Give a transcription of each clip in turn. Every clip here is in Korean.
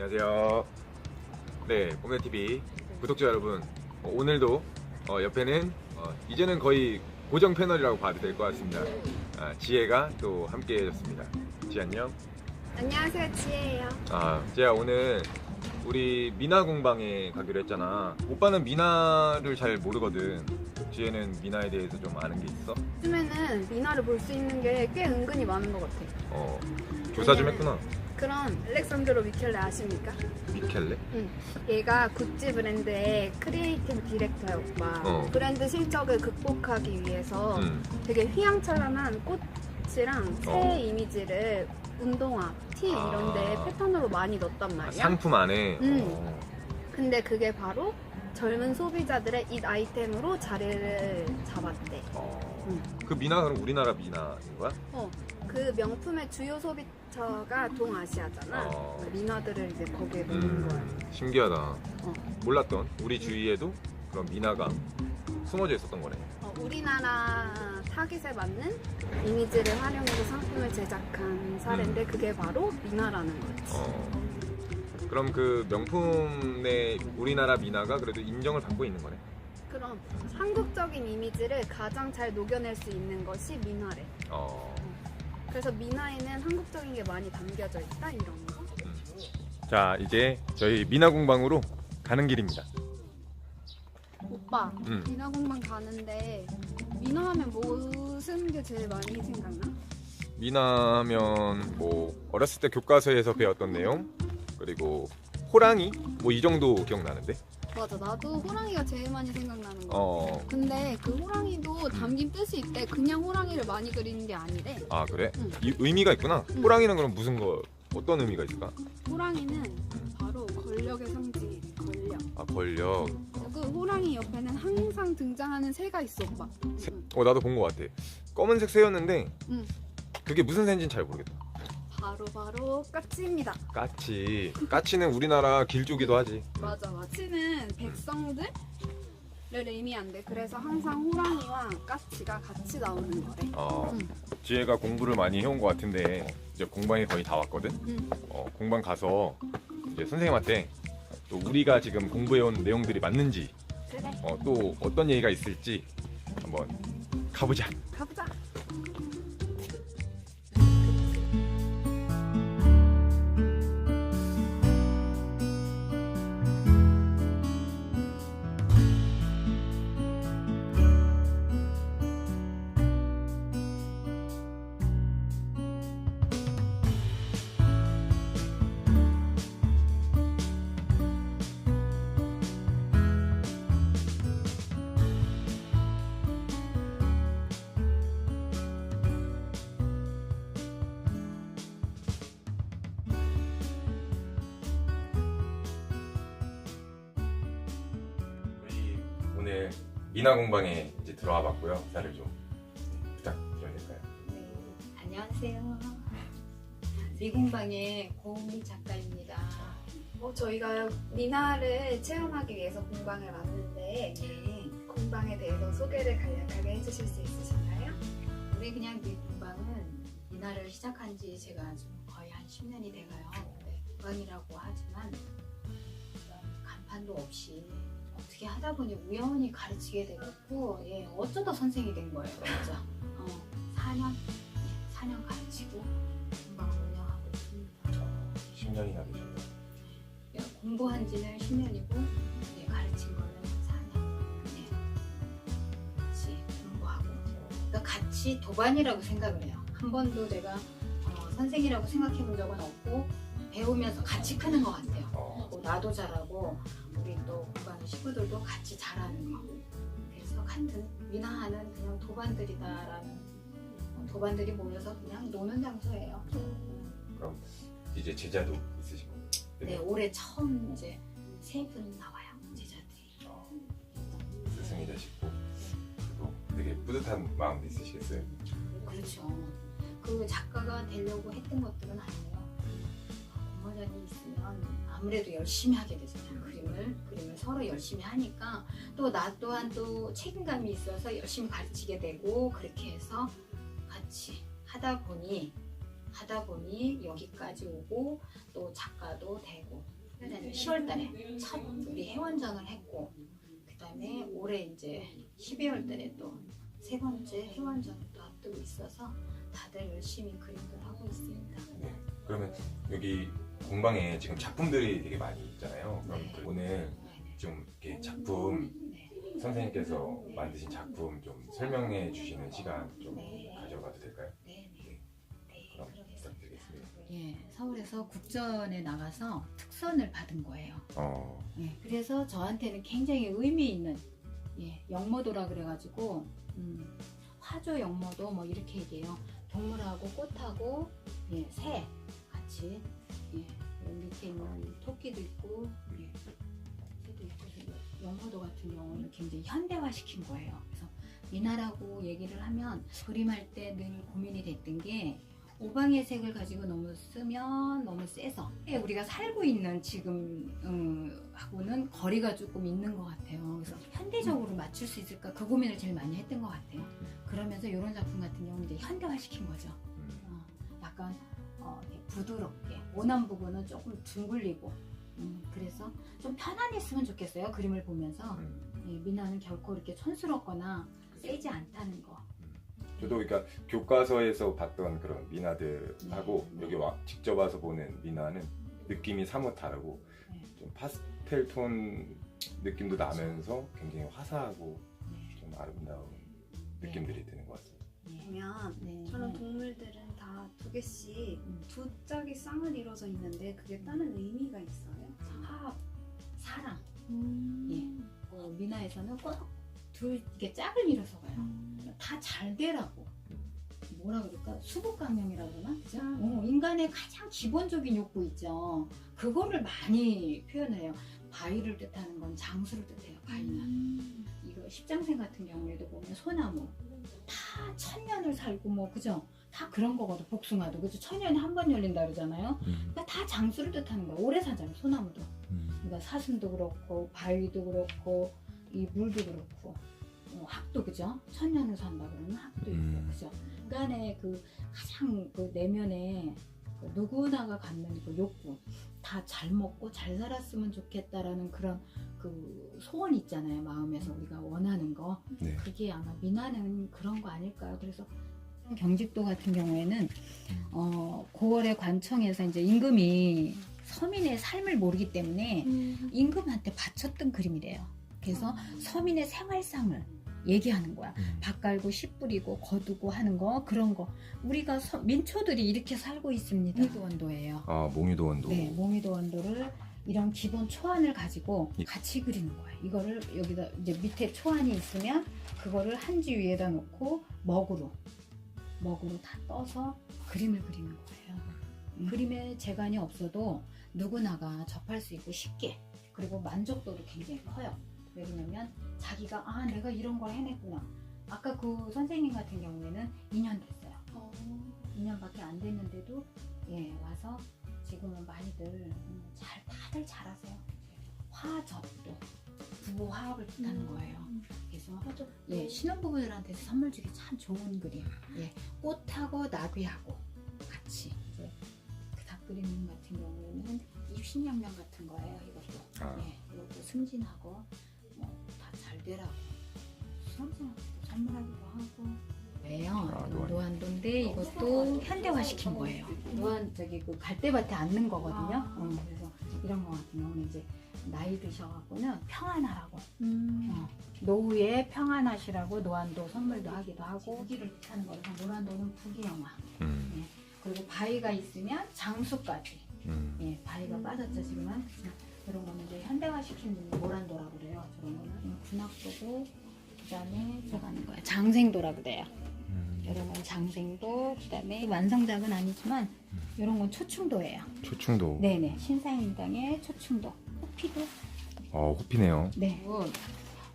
안녕하세요. 네, 봄내TV 구독자 여러분. 어, 오늘도 어, 옆에는 어, 이제는 거의 고정 패널이라고 봐도 될 것 같습니다. 아, 지혜가 또 함께 해줬습니다. 지혜 안녕. 안녕하세요, 지혜예요. 아, 지혜야 오늘 우리 미나 공방에 가기로 했잖아. 오빠는 미나를 잘 모르거든. 지혜는 미나에 대해서 좀 아는 게 있어? 요즘에는 미나를 볼 수 있는 게 꽤 은근히 많은 것 같아. 어, 조사 좀 했구나. 그럼 알렉산드로 미켈레 아십니까? 미켈레? 응. 얘가 구찌 브랜드의 크리에이티브 디렉터야, 오빠. 어. 브랜드 실적을 극복하기 위해서 응. 되게 휘황찬란한 꽃이랑 새 어. 이미지를 운동화, 티 아. 이런 데 패턴으로 많이 넣었단 아, 말이야. 상품 안에. 응. 어. 근데 그게 바로 젊은 소비자들의 이 아이템으로 자리를 잡았대. 어. 응. 그 미나 그럼 우리나라 미나인 거야? 어, 그 명품의 주요 소비처가 동아시아잖아. 어. 그 미나들을 이제 거기에 넣는 거야. 음, 신기하다. 어. 몰랐던 우리 주위에도 그런 미나가 숨어져 있었던 거네. 어, 우리나라 타깃에 맞는 이미지를 활용해서 상품을 제작한 사례인데 그게 바로 미나라는 거지. 어. 그럼 그 명품 내 우리나라 미나가 그래도 인정을 받고 있는 거네. 그럼 한국적인 이미지를 가장 잘 녹여낼 수 있는 것이 미나래. 어. 그래서 미나에는 한국적인 게 많이 담겨져 있다 이런 거. 자 이제 저희 미나 공방으로 가는 길입니다. 오빠, 음. 미나 공방 가는데 미나 하면 무슨 게 제일 많이 생각나? 미나하면 뭐 어렸을 때 교과서에서 배웠던 내용 그리고 호랑이 뭐 이 정도 기억나는데. 맞아, 나도 호랑이가 제일 많이 생각나는 거. 어. 근데 그 호랑이도 담긴 뜻이 있대. 그냥 호랑이를 많이 그리는 게 아니래. 아 그래? 응. 이 의미가 있구나. 응. 호랑이는 그럼 무슨 거 어떤 의미가 있을까? 호랑이는 바로 권력의 상징, 권력. 아 권력. 그 호랑이 옆에는 항상 등장하는 새가 있어, 오빠. 새- 응. 어 나도 본것 같아. 검은색 새였는데 응. 그게 무슨 새인지는 잘 모르겠다. 바로 바로 까치입니다. 까치. 까치는 우리나라 길조기도 하지. 맞아, 까치는 백성들을 의미한대. 그래서 항상 호랑이와 까치가 같이 나오는 거래. 어, 응. 지혜가 공부를 많이 해온 것 같은데 이제 공방에 거의 다 왔거든. 응. 어, 공방 가서 이제 선생님한테 또 우리가 지금 공부해온 내용들이 맞는지 그래, 어, 또 어떤 얘기가 있을지 한번 가보자. 가보자. 오늘 미나 공방에 이제 들어와 봤고요. 자를 좀 부탁드려야 될까요? 네, 안녕하세요. 미공방의 고은미 작가입니다. 어, 저희가 미나를 체험하기 위해서 공방에 왔는데 네, 공방에 대해서 소개를 간략하게 해주실 수 있으신가요? 우리 그냥 미공방은 미나를 시작한 지 제가 좀 거의 한 10년이 돼가요. 네, 공방이라고 하지만 간판도 없이 어떻게 하다 보니 우연히 가르치게 되었고 예, 어쩌다 선생이 된 거예요. 진짜. 어, 4년? 네, 4년 가르치고 공방을 운영하고 있습니다. 10년이나 되셨다. 예, 공부한 지는 10년이고 예, 가르친 거는 4년. 네. 같이 공부하고 그러니까 같이 도반이라고 생각을 해요. 한 번도 내가 어, 선생이라고 생각해 본 적은 없고 배우면서 같이 크는 것 같아요. 어, 뭐 나도 잘하고 우리 또 친구들도 같이 잘하는 거. 그래서 같은 미나하는 그냥 도반들이다라는 어, 도반들이 모여서 그냥 노는 장소예요. 그럼 이제 제자도 있으시고. 네, 올해 처음 이제 세 분 나와요 제자들이. 어, 스승이 되시고 또 되게 뿌듯한 마음도 있으시겠어요. 그렇죠. 그 작가가 되려고 했던 것들은 아니에요. 공모전이 있으면 아무래도 열심히 하게 되잖아요. 그림을 그림을 서로 열심히 하니까 또 나 또한 또 책임감이 있어서 열심히 가르치게 되고 그렇게 해서 같이 하다 보니 하다 보니 여기까지 오고 또 작가도 되고 10월달에 첫 우리 회원전을 했고 그다음에 올해 이제 12월달에 또 세 번째 회원전을 또 앞두고 있어서 다들 열심히 그림들 하고 있습니다. 네. 그러면 여기 공방에 지금 작품들이 되게 많이 있잖아요. 그럼 네. 오늘 네네. 좀 이렇게 작품 네. 선생님께서 만드신 작품 좀 설명해 주시는 시간 좀 네. 가져가도 될까요? 네, 네. 네, 그럼. 부탁드리겠습니다. 예, 서울에서 국전에 나가서 특선을 받은 거예요. 어, 예, 그래서 저한테는 굉장히 의미 있는 예, 영모도라 그래가지고 음, 화조 영모도 뭐 이렇게 얘기해요. 동물하고 꽃하고 예, 새 같이 예, 밑에 있는 토끼도 있고 예, 새도 있고 영모도 같은 경우는 굉장히 현대화시킨 거예요. 그래서 미나라고 얘기를 하면 그림할 때 늘 고민이 됐던 게 오방의 색을 가지고 너무 쓰면 너무 세서 예, 우리가 살고 있는 지금 음, 하고는 거리가 조금 있는 것 같아요. 그래서 현대적으로 맞출 수 있을까 그 고민을 제일 많이 했던 것 같아요. 그러면서 이런 작품 같은 경우는 이제 현대화시킨 거죠. 음, 어, 약간 부드럽게 원한 부분은 조금 둥글리고 음, 그래서 좀 편안했으면 좋겠어요. 그림을 보면서 음. 예, 미나는 결코 이렇게 촌스럽거나 세지 않다는 거. 저도 그러니까 교과서에서 봤던 그런 미나들하고 네. 여기 와 직접 와서 보는 미나는 느낌이 사뭇 다르고 네. 좀 파스텔 톤 느낌도 나면서 굉장히 화사하고 네. 좀 아름다운 느낌들이 드는 것 같습니다. 예. 보면 네. 저런 동물들은 다 두 개씩 음. 두 짝의 쌍을 이뤄져 있는데 그게 다른 의미가 있어요. 화합, 사랑. 음. 예. 어, 미나에서는 꼭둘 이게 짝을 이뤄서 가요. 다잘 되라고. 뭐라 그럴까? 수국강령이라고 그러나? 그죠? 어, 인간의 가장 기본적인 욕구 있죠. 그거를 많이 표현을 해요. 바위를 뜻하는 건 장수를 뜻해요. 바위는. 이거 십장생 같은 경우에도 보면 소나무 다 천년을 살고 뭐 그죠? 다 그런 거거든. 복숭아도 그죠? 천년에 한 번 열린다 그러잖아요. 그러니까 다 장수를 뜻하는 거야. 오래 살잖아요. 소나무도. 그러니까 사슴도 그렇고 바위도 그렇고 이 물도 그렇고 어, 학도 그죠? 천년을 산다 그러면 학도 있고 음. 그죠? 인간의 그 가장 그 내면에 그 누구나가 갖는 그 욕구 다 잘 먹고 잘 살았으면 좋겠다라는 그런 그 소원 있잖아요 마음에서 우리가 원하는 거 네. 그게 아마 미나는 그런 거 아닐까요? 그래서 경직도 같은 경우에는 어 9월에 관청에서 이제 임금이 서민의 삶을 모르기 때문에 임금한테 바쳤던 그림이래요. 그래서 서민의 생활상을 얘기하는 거야. 밥 갈고 씨 뿌리고 거두고 하는 거 그런 거 우리가 서- 민초들이 이렇게 살고 있습니다. 몽이도 원도예요. 아 몽유도 원도. 네, 몽이도 원도를 이런 기본 초안을 가지고 예. 같이 그리는 거예요. 이거를 여기다 이제 밑에 초안이 있으면 그거를 한지 위에다 놓고 먹으로 먹으로 다 떠서 그림을 그리는 거예요. 음. 그림에 재간이 없어도 누구나가 접할 수 있고 쉽게 그리고 만족도도 굉장히 커요. 왜냐면 자기가 아 내가 이런 걸 해냈구나. 아까 그 선생님 같은 경우에는 2년 됐어요. 2년밖에 안 됐는데도 예 와서 지금은 많이들 음, 잘 다들 잘하세요. 화접도 부부 화합을 뜻하는 거예요. 그래서 예 신혼부부들한테 선물 주기 참 좋은 그림. 예 꽃하고 나귀하고 같이 이제 그 닭 그림 같은 경우에는 입신양면 같은 거예요. 이것도 아. 예 이것도 승진하고 뭐다잘 되라고 수험생한테도 선물하기도 하고. 왜요? 아, 노안. 노안도인데 이것도 현대화 시킨 거예요. 노안 저기 그 갈대밭에 앉는 거거든요. 아. 어, 그래서 이런 거 같은 경우는 이제 나이 드셔갖고는 평안하라고. 어, 노후에 평안하시라고 노안도 선물도 하기도 하고 부기를 뜻하는 거라서 노란도는 부기영화. 음, 그리고 바위가 있으면 장수까지. 음. 예, 바위가 빠졌죠 지금은. 이런 거는 이제 현대화 시킨 노란도라고 그래요. 저런 거는. 음, 군악도고 그다음에 들어가는 거예요. 장생도라 그래요. 음. 이런 건 장생도 그다음에 완성작은 아니지만 이런 건 초충도예요. 초충도. 네네. 신사임당의 초충도 호피도 어 호피네요. 네.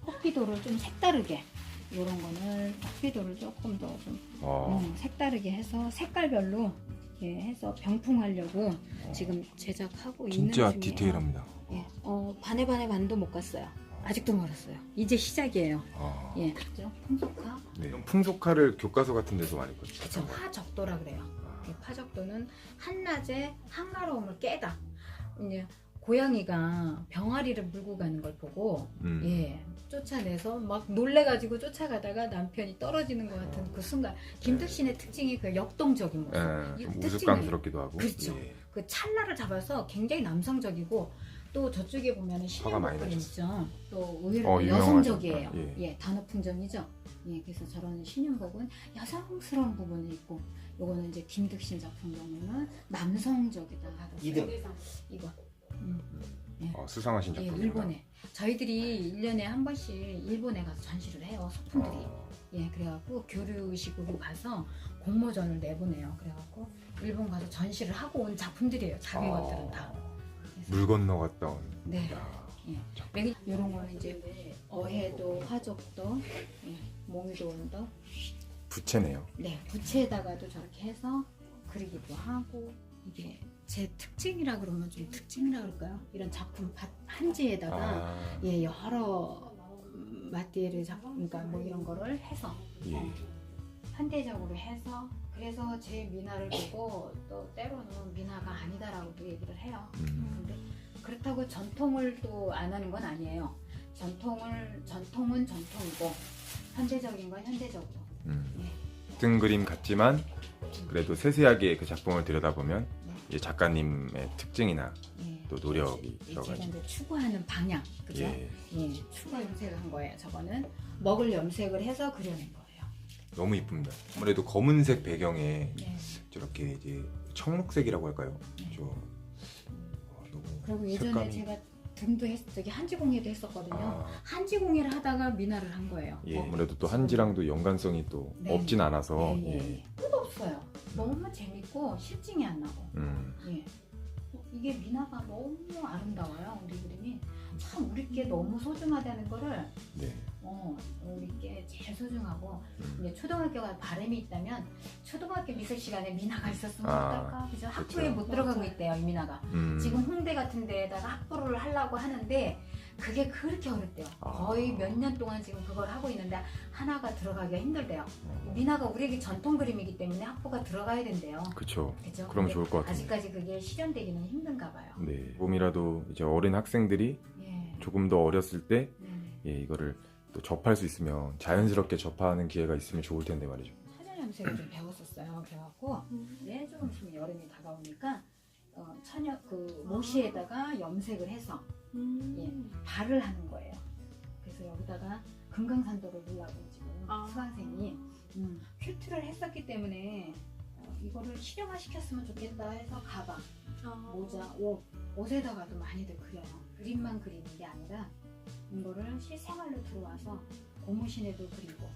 호피도를 좀 색다르게 이런 거는 호피도를 조금 더좀 어. 음, 색다르게 해서 색깔별로 예, 해서 병풍하려고 지금 제작하고 있는 진짜 중이에요. 디테일합니다. 예. 어, 반에 반에 반도 못 갔어요. 아직도 멀었어요. 이제 시작이에요. 아. 예. 그죠? 풍속화, 네. 풍속화를 교과서 같은 데서 많이 봤죠. 그죠? 화적도라 그래요. 아. 이 파적도는 한낮에 한가로움을 깨다. 이제 고양이가 병아리를 물고 가는 걸 보고 음. 예 쫓아내서 막 놀래가지고 쫓아가다가 남편이 떨어지는 것 같은 그 순간 김특신의 특징이 그 역동적인 모습. 예, 이좀 특징을- 우스꽝스럽기도 하고. 그렇죠. 예. 그 찰나를 잡아서 굉장히 남성적이고 또 저쪽에 보면은 화가 많이 신용복근 나셨어요. 있죠. 또 의외로 어. 여성적이에요. 예. 예. 단어 풍정이죠. 예, 그래서 저런 신용복은 여성스러운 부분이 있고, 요거는 이제 김득신 작품 경우는 남성적이다. 이등. 이거. 음, 어, 수상하신 예, 작품입니다. 일본에. 저희들이 1년에 한 번씩 일본에 가서 전시를 해요. 소품들이. 어, 예, 그래갖고 교류식으로 가서 공모전을 내보내요. 그래갖고 일본 가서 전시를 하고 온 작품들이에요. 자기 어, 것들은 다. 그래서 물 건너 갔다 온. 네. 야, 맹 이런 거는 이제 어해도 화족도, 예, 몽이도 온도, 부채네요. 네 부채에다가도 저렇게 해서 그리기도 하고 이게 제 특징이라 그러면 좀 특징이라 그럴까요? 이런 작품 밭 한지에다가 아, 예 여러 음, 마띠를 작품 그러니까 뭐 이런 거를 해서 예. 현대적으로 해서 그래서 제 미나를 보고 또 때로는 미나가 아니다라고도 얘기를 해요. 음. 근데 그렇다고 전통을 또 안 하는 건 아니에요. 전통을 전통은 전통이고 현대적인 건 현대적으로. 음. 예. 같은 그림 같지만 그래도 세세하게 그 작품을 들여다보면 네. 이 작가님의 특징이나 예. 또 노력이 예, 제가 들어가죠. 이제 추구하는 방향, 그죠? 예. 예, 추구 염색을 한 거예요. 저거는 먹을 염색을 해서 그려낸 거예요. 너무 이쁩니다. 아무래도 검은색 배경에 네. 저렇게 이제 청록색이라고 할까요? 네. 좀 어, 너무 그리고 예전에 색감이- 제가 등도 했, 저기 한지공예도 했었거든요. 아, 한지공예를 하다가 미나를 한 거예요. 예. 어. 아무래도 또 한지랑도 연관성이 또 네. 없진 않아서 예, 예, 예. 예. 끝 없어요. 너무 재밌고 실증이 안 나고. 음, 예. 어, 이게 미나가 너무 아름다워요. 우리 그림이 참 우리께 너무 소중하다는 거를 네. 어, 우리께 제일 소중하고 음. 이제 초등학교가 바람이 있다면 초등학교 미술 시간에 미나가 있었으면 아, 어떨까? 그죠? 학부에 그쵸. 못 들어가고 있대요, 이 미나가. 음. 지금 홍대 같은 데에다가 학부를 하려고 하는데 그게 그렇게 어렵대요. 아. 거의 몇 년 동안 지금 그걸 하고 있는데 하나가 들어가기가 힘들대요. 어, 미나가 우리에게 전통 그림이기 때문에 학부가 들어가야 된대요. 그러면 근데 좋을 것 같은데. 아직까지 그게 실현되기는 힘든가 봐요. 네. 조금이라도 이제 어린 학생들이 예. 조금 더 어렸을 때. 예, 이거를 또 접할 수 있으면 자연스럽게 접하는 기회가 있으면 좋을 텐데 말이죠. 사전 염색을 좀 배웠었어요. 그래갖고 네, 조금 있으면 여름이 다가오니까 어, 천연 그 모시에다가 염색을 해서 예, 발을 하는 거예요. 그래서 여기다가 금강산도를 넣으려고 지금 아. 수강생이 음, 큐트를 했었기 때문에 어, 이거를 실용화 시켰으면 좋겠다 해서 가방, 모자, 옷, 옷에다가도 많이들 그려요. 그림만 그리는 게 아니라 이거를 실생활로 들어와서 고무신에도 그리고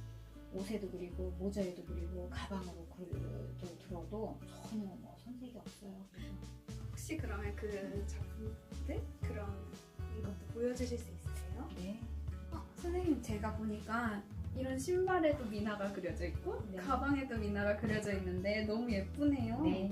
옷에도 그리고 모자에도 그리고 가방으로 그려도 들어도 전혀 뭐 손색이 없어요. 혹시 그러면 그 작품들 그런 것도 보여주실 수 있으세요? 네. 어, 선생님 제가 보니까 이런 신발에도 미나가 그려져 있고 네. 가방에도 미나가 그려져 있는데 너무 예쁘네요. 네.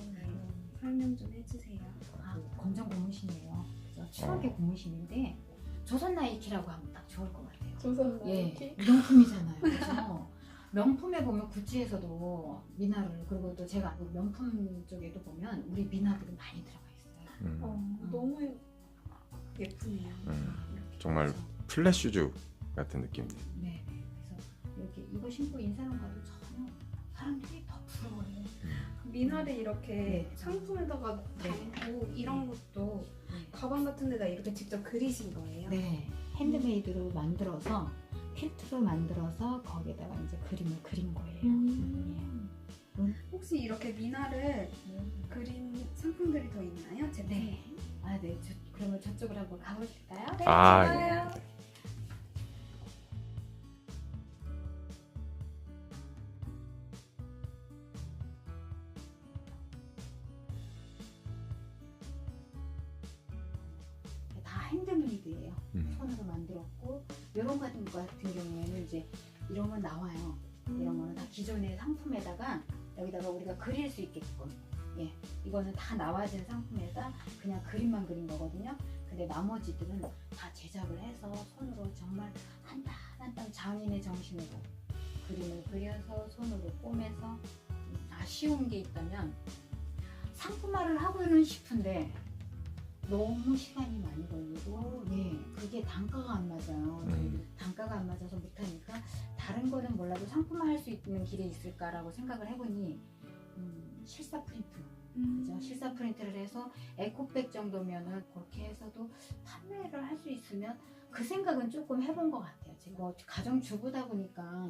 설명 좀 해주세요. 아, 검정 고무신이에요. 그래서 추억의 고무신인데 조선 나이키라고 하면 딱 좋을 것 같아요. 조선 예, 명품이잖아요. 그래서 명품에 보면 구찌에서도 미나를 그리고 또 제가 그 명품 쪽에도 보면 우리 미나들이 많이 들어가 있어요. 음, 어, 너무 예 쁘네요. 음, 정말 플랫 슈즈 같은 느낌. 네, 네. 그래서 이렇게 이거 신고 인사하는 가도 전혀 사람들이 더 부러워요. 미나를 이렇게 네. 상품에다가 네. 담고 이런 것도 네. 가방 같은 데다 이렇게 직접 그리신 거예요? 네, 핸드메이드로 만들어서 퀼트로 만들어서 거기에다가 이제 그림을 그린 거예요. 음. 음. 혹시 이렇게 미나를 그린 상품들이 더 있나요? 제품? 네. 아, 네. 저, 그러면 저쪽으로 한번 가보실까요? 네, 아, 좋아요. 예. 우리가 그릴 수 있게끔 예 이거는 다 나와진 상품에다 그냥 그림만 그린 거거든요. 근데 나머지들은 다 제작을 해서 손으로 정말 한 땀 한 땀 장인의 정신으로 그림을 그려서 손으로 꿰매서 음, 아쉬운 게 있다면 상품화를 하고는 싶은데 너무 시간이 많이 걸리고 예 그게 단가가 안 맞아요. 음. 단가가 안 맞아서 못하니까 다른 거는 몰라도 상품화 할 수 있는 길이 있을까라고 생각을 해보니 음, 실사 프린트 그죠? 실사 프린트를 해서 에코백 정도면은 그렇게 해서도 판매를 할 수 있으면 그 생각은 조금 해본 것 같아요. 제가 뭐 가정 주부다 보니까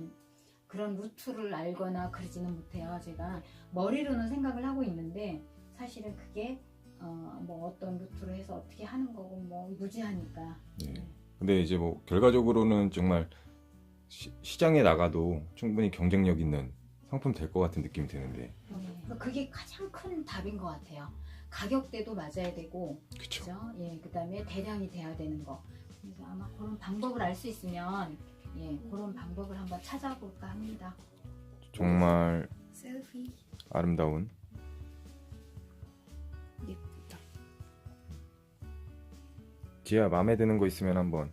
그런 루트를 알거나 그러지는 못해요. 제가 머리로는 생각을 하고 있는데 사실은 그게 어, 뭐 어떤 루트로 해서 어떻게 하는 거고 뭐 무지하니까 네. 근데 이제 뭐 결과적으로는 정말 시, 장에 나가도 충분히 경쟁력 있는 상품 될 것 같은 느낌이 드는데. 그러니까 그게 가장 큰 답인 것 같아요. 가격대도 맞아야 되고 그쵸. 그죠? 예, 그다음에 대량이 돼야 되는 거. 그래서 아마 그런 방법을 알 수 있으면 예, 그런 방법을 한번 찾아볼까 합니다. 정말 셀피 아름다운 예쁘다. 지아 마음에 드는 거 있으면 한번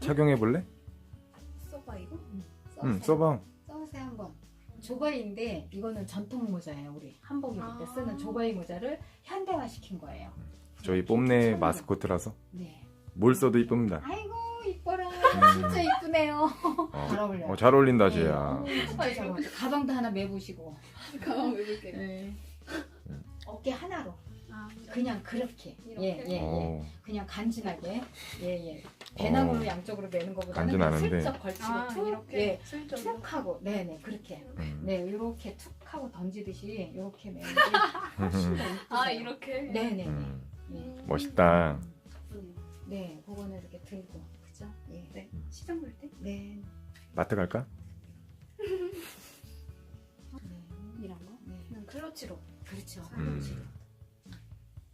착용해 볼래? 써봐 이거? 응, 써봐. 조바이인데 이거는 전통 모자예요. 우리 한복 입을 때 아. 쓰는 조바이 모자를 현대화 시킨 거예요. 저희 뽐내 마스코트라서 네. 뭘 써도 이쁩니다. 아이고 이뻐라. 음, 진짜 이쁘네요. 어, 잘 어울려요. 어, 잘 어울린다, 네, 지아. 어, 진짜 잘 어울려. 가방도 하나 매보시고. 가방 왜 이렇게? 네. 음. 어깨 하나로 아, 그냥 그렇게 이렇게? 예, 예, 예. 어, 그냥 간지나게 예예 배낭으로 어. 양쪽으로 매는 것보다는. 그냥 슬쩍 걸치고 아 툭, 이렇게 예, 슬쩍 툭 하고 네네 그렇게 음. 네 이렇게 툭 하고 던지듯이 이렇게 매는 게 훨씬 더 이쁘세요. 아 이렇게? 네네 음, 예. 멋있다. 네 그거는 이렇게 들고 그죠 예. 네. 시장 볼 때? 네. 마트 갈까? 네. 이런 거? 네. 그냥 클러치로. 그렇죠 음.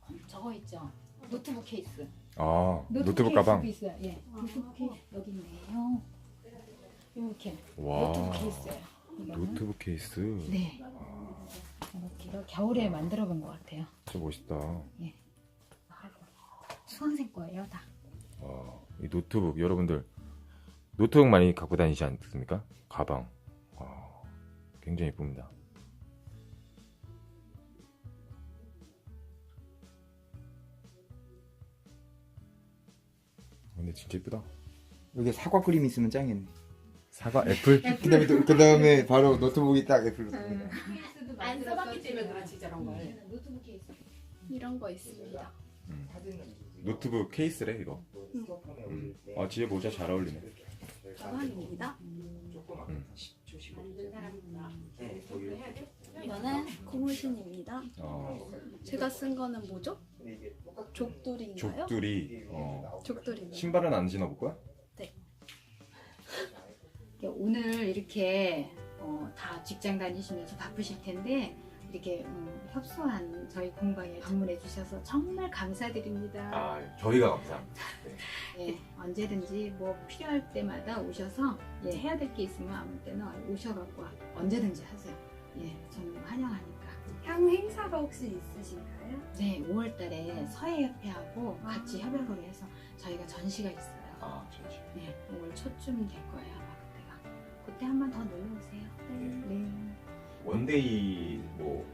어, 저거 있죠 노트북 케이스 아, 노트북 케이스도 가방. 있어요 예 아. 노트북 케이스 여기 있네요 이렇게 와. 노트북 케이스예요 이거는. 노트북 케이스. 네. 이렇게 겨울에 만들어 본 것 같아요. 진짜 멋있다. 수강생 거예요, 다. 와, 이 노트북 여러분들 노트북 많이 갖고 다니지 않습니까? 가방. 와, 굉장히 예쁩니다. 근데 진짜 예쁘다. 여기 사과 그림 있으면 짱이네. 사과 애플? 그다음에 또- 그다음에 바로 노트북이 딱 애플로. 안 써봤기 때문에 그렇지, 저런 걸. 네, 노트북 케이스. 이런 거 있습니다. 노트북 케이스래 이거. 음. 아 지혜 모자 잘 어울리네. 가방입니다. 음. 이거는 고무신입니다. 어, 제가 쓴 거는 뭐죠? 족돌인가요? 족들이 어, 족돌입니다. 신발은 안 신어볼 거야? 오늘 이렇게 어, 다 직장 다니시면서 바쁘실 텐데 이렇게 음, 협소한 저희 공방에 방문해 주셔서 정말 감사드립니다. 아 저희가 감사합니다. 예, 언제든지 뭐 필요할 때마다 오셔서 예, 해야 될 게 있으면 아무 때나 오셔갖고 언제든지 하세요. 예, 저는 환영하니까. 향 행사가 혹시 있으신가요? 네, 5월달에 서해협회하고 같이 협약을 해서 저희가 전시가 있어요. 아 진짜. 네, 5월 초쯤 될 거예요 아마 그때가. 그때 한 번 더 놀러 오세요. 네. 원데이 뭐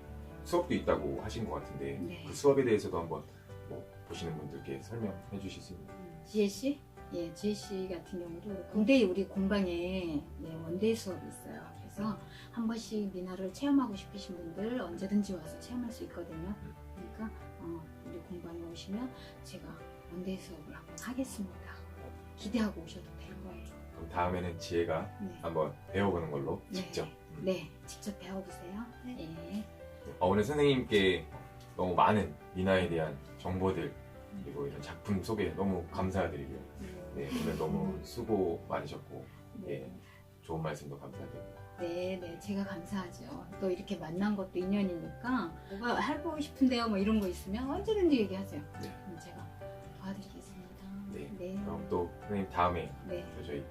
수업도 있다고 하신 것 같은데 네. 그 수업에 대해서도 한번 뭐 보시는 분들께 설명해 주실 수 있나요? 지혜 씨? 예, 지혜 씨 같은 경우도 군대에 우리 공방에 예, 원데이 수업이 있어요. 그래서 한 번씩 미나를 체험하고 싶으신 분들 언제든지 와서 체험할 수 있거든요. 그러니까 어, 우리 공방에 오시면 제가 원데이 수업을 한번 하겠습니다. 기대하고 오셔도 될 거예요. 그럼 다음에는 지혜가 네. 한번 배워보는 걸로 네. 직접. 음. 네, 직접 배워보세요. 네. 어, 오늘 선생님께 너무 많은 미나에 대한 정보들 그리고 이런 작품 소개 너무 감사드리고요. 네, 오늘 너무 수고 많으셨고 예, 좋은 말씀도 감사드립니다. 네, 네, 제가 감사하죠. 또 이렇게 만난 것도 인연이니까 뭐가 해보고 싶은데요, 뭐 이런 거 있으면 언제든지 얘기하세요. 네. 그럼 제가 도와드리겠습니다. 네. 네, 그럼 또 선생님 다음에 네, 또 저희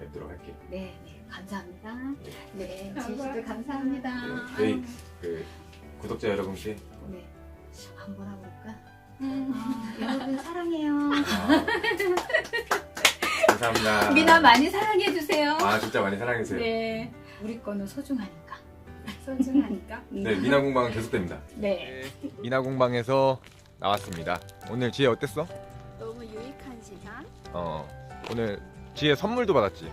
뵙도록 할게요. 네, 네, 감사합니다. 네. 네, 지혜씨도 감사합니다. 네, 저희 그 구독자 여러분께 네, 한번 해볼까? 아, 여러분 사랑해요. 아, 감사합니다. 미나 많이 사랑해 주세요. 아 진짜 많이 사랑해 주세요. 네, 우리 거는 소중하니까. 소중하니까. 네, 미나 공방은 계속됩니다. 네. 미나 공방에서 나왔습니다. 오늘 지혜 어땠어? 너무 유익한 시간. 어 오늘 지혜 선물도 받았지.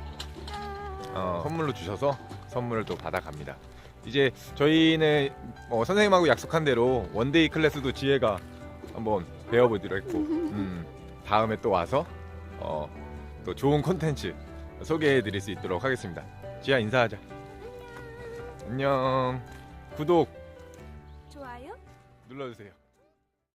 어 선물로 주셔서 선물을 또 받아갑니다. 이제 저희는 어, 선생님하고 약속한 대로 원데이 클래스도 지혜가 한번 배워보기로 했고 음, 다음에 또 와서 어, 또 좋은 콘텐츠 소개해드릴 수 있도록 하겠습니다. 지혜야 인사하자. 안녕. 구독 좋아요? 눌러주세요.